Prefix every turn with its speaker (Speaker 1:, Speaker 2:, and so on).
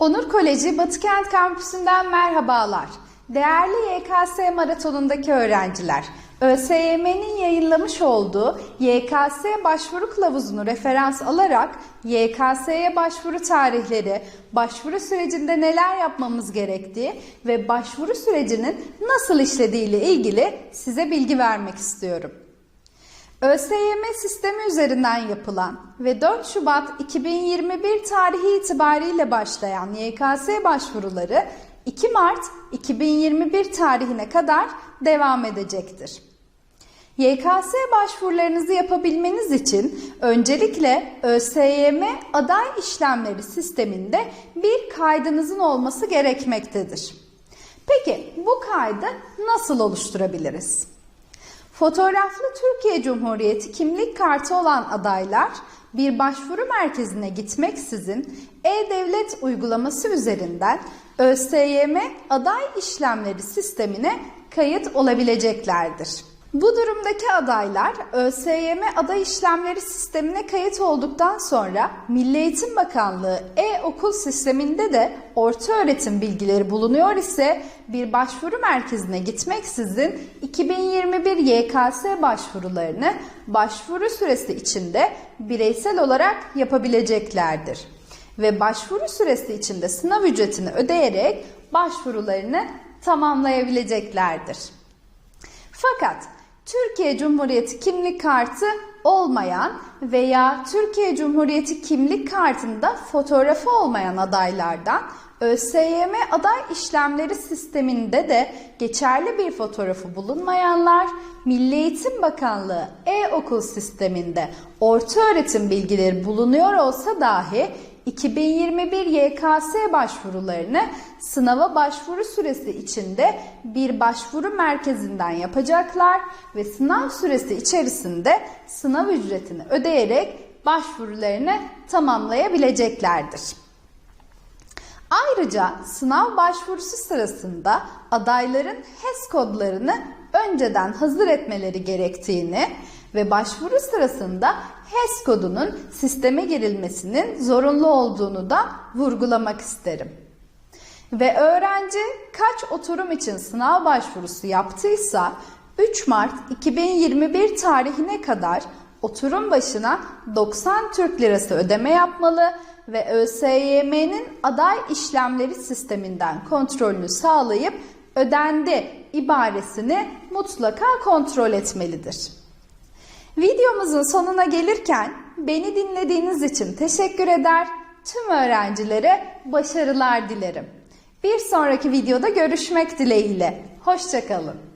Speaker 1: Onur Koleji Batıkent Kampüsü'nden merhabalar. Değerli YKS maratonundaki öğrenciler, ÖSYM'nin yayınlamış olduğu YKS başvuru kılavuzunu referans alarak YKS'ye başvuru tarihleri, başvuru sürecinde neler yapmamız gerektiği ve başvuru sürecinin nasıl işlediği ile ilgili size bilgi vermek istiyorum. ÖSYM sistemi üzerinden yapılan ve 4 Şubat 2021 tarihi itibariyle başlayan YKS başvuruları 2 Mart 2021 tarihine kadar devam edecektir. YKS başvurularınızı yapabilmeniz için öncelikle ÖSYM aday işlemleri sisteminde bir kaydınızın olması gerekmektedir. Peki bu kaydı nasıl oluşturabiliriz? Fotoğraflı Türkiye Cumhuriyeti kimlik kartı olan adaylar bir başvuru merkezine gitmeksizin E-Devlet uygulaması üzerinden ÖSYM aday işlemleri sistemine kayıt olabileceklerdir. Bu durumdaki adaylar ÖSYM aday işlemleri sistemine kayıt olduktan sonra Milli Eğitim Bakanlığı e-okul sisteminde de orta öğretim bilgileri bulunuyor ise bir başvuru merkezine gitmeksizin 2021 YKS başvurularını başvuru süresi içinde bireysel olarak yapabileceklerdir. Ve başvuru süresi içinde sınav ücretini ödeyerek başvurularını tamamlayabileceklerdir. Fakat Türkiye Cumhuriyeti kimlik kartı olmayan veya Türkiye Cumhuriyeti kimlik kartında fotoğrafı olmayan adaylardan ÖSYM aday işlemleri sisteminde de geçerli bir fotoğrafı bulunmayanlar Milli Eğitim Bakanlığı e-okul sisteminde orta öğretim bilgileri bulunuyor olsa dahi 2021 YKS başvurularını sınava başvuru süresi içinde bir başvuru merkezinden yapacaklar ve sınav süresi içerisinde sınav ücretini ödeyerek başvurularını tamamlayabileceklerdir. Ayrıca sınav başvurusu sırasında adayların HES kodlarını önceden hazır etmeleri gerektiğini ve başvuru sırasında HES kodunun sisteme girilmesinin zorunlu olduğunu da vurgulamak isterim. Ve öğrenci kaç oturum için sınav başvurusu yaptıysa 3 Mart 2021 tarihine kadar oturum başına 90 Türk Lirası ödeme yapmalı ve ÖSYM'nin aday işlemleri sisteminden kontrolünü sağlayıp ödendi ibaresini mutlaka kontrol etmelidir. Videomuzun sonuna gelirken beni dinlediğiniz için teşekkür eder, tüm öğrencilere başarılar dilerim. Bir sonraki videoda görüşmek dileğiyle. Hoşçakalın.